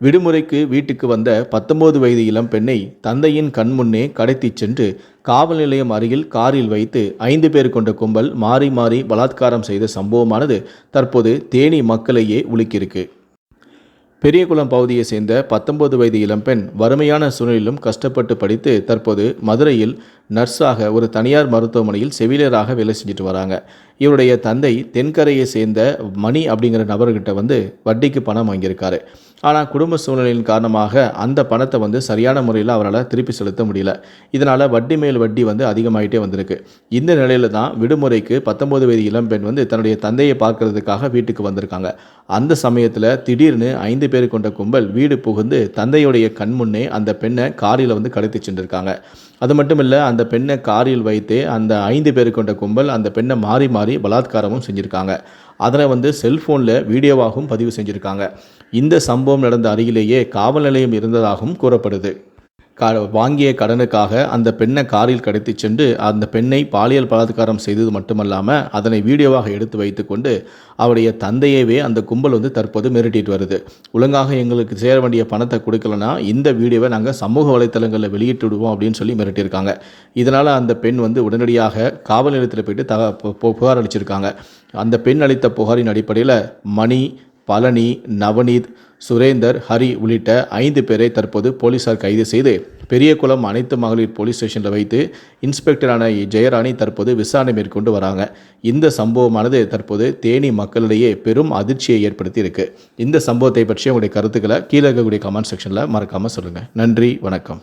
விடுமுறைக்கு வீட்டுக்கு வந்த பத்தொன்பது வயது இளம் பெண்ணை தந்தையின் கண்முன்னே கடத்திச் சென்று காவல் நிலையம் அருகில் காரில் வைத்து ஐந்து பேர் கொண்ட கும்பல் மாறி மாறி பலாத்காரம் செய்த சம்பவமானது தற்போது தேனி மக்களையே உலுக்கியிருக்கு. பெரியகுளம் பகுதியை சேர்ந்த பத்தொன்பது வயது இளம்பெண் வறுமையான சூழலிலும் கஷ்டப்பட்டு படித்து தற்போது மதுரையில் நர்ஸாக ஒரு தனியார் மருத்துவமனையில் செவிலியராக வேலை செஞ்சுட்டு வராங்க. இவருடைய தந்தை தென்கரையை சேர்ந்த மணி அப்படிங்கிற நபர்கிட்ட வந்து வட்டிக்கு பணம் வாங்கியிருக்காரு. ஆனால் குடும்ப சூழ்நிலையின் காரணமாக அந்த பணத்தை வந்து சரியான முறையில் அவரால் திருப்பி செலுத்த முடியல. இதனால் வட்டி மேல் வட்டி வந்து அதிகமாகிட்டே வந்திருக்கு. இந்த நிலையில தான் விடுமுறைக்கு பத்தொம்போது வயது இளம்பெண் வந்து தன்னுடைய தந்தையை பார்க்கறதுக்காக வீட்டுக்கு வந்திருக்காங்க. அந்த சமயத்தில் திடீர்னு ஐந்து பேர் கொண்ட கும்பல் வீடு புகுந்து தந்தையுடைய கண் முன்னே அந்த பெண்ணை காரில் வந்து கடத்தி சென்றிருக்காங்க. அது மட்டும் இல்லை அந்த பெண்ணை காரில் வைத்தே அந்த ஐந்து பேர் கொண்ட கும்பல் அந்த பெண்ணை மாறி மாறி பலாத்காரமும் செஞ்சுருக்காங்க. அதனை வந்து செல்ஃபோனில் வீடியோவாகவும் பதிவு செஞ்சுருக்காங்க. இந்த சம்பவம் நடந்த அருகிலேயே காவல் நிலையம் இருந்ததாகவும் கூறப்படுது. கா வாங்கிய கடனுக்காக அந்த பெண்ணை காரில் கடத்தி சென்று அந்த பெண்ணை பாலியல் பலாத்காரம் செய்தது மட்டுமல்லாமல் அதனை வீடியோவாக எடுத்து வைத்துக்கொண்டு அவருடைய தந்தையவே அந்த கும்பல் வந்து தற்போது மிரட்டிட்டு வருது. ஒழுங்காக எங்களுக்கு சேர வேண்டிய பணத்தை கொடுக்கலனா இந்த வீடியோவை நாங்கள் சமூக வலைத்தளங்களில் வெளியிட்டு விடுவோம் அப்படின்னு சொல்லி மிரட்டியிருக்காங்க. இதனால் அந்த பெண் வந்து உடனடியாக காவல் நிலையத்தில் போயிட்டு தக பு- பு- புகார் அளிச்சிருக்காங்க. அந்த பெண் அளித்த புகாரின் அடிப்படையில் மணி பழனி நவநீத் சுரேந்தர் ஹரி உள்ளிட்ட ஐந்து பேரை தற்போது போலீசார் கைது செய்து பெரியகுளம் அனைத்து மகளிர் போலீஸ் ஸ்டேஷனில் வைத்து இன்ஸ்பெக்டரான ஜெயராணி தற்போது விசாரணை மேற்கொண்டு வராங்க. இந்த சம்பவமானது தற்போது தேனி மக்களிடையே பெரும் அதிர்ச்சியை ஏற்படுத்தி இருக்கு இந்த சம்பவத்தை பற்றி உங்களுடைய கருத்துக்களை கீழே இருக்கக்கூடிய கமெண்ட் செக்ஷனில் மறக்காமல் சொல்லுங்கள் நன்றி வணக்கம்.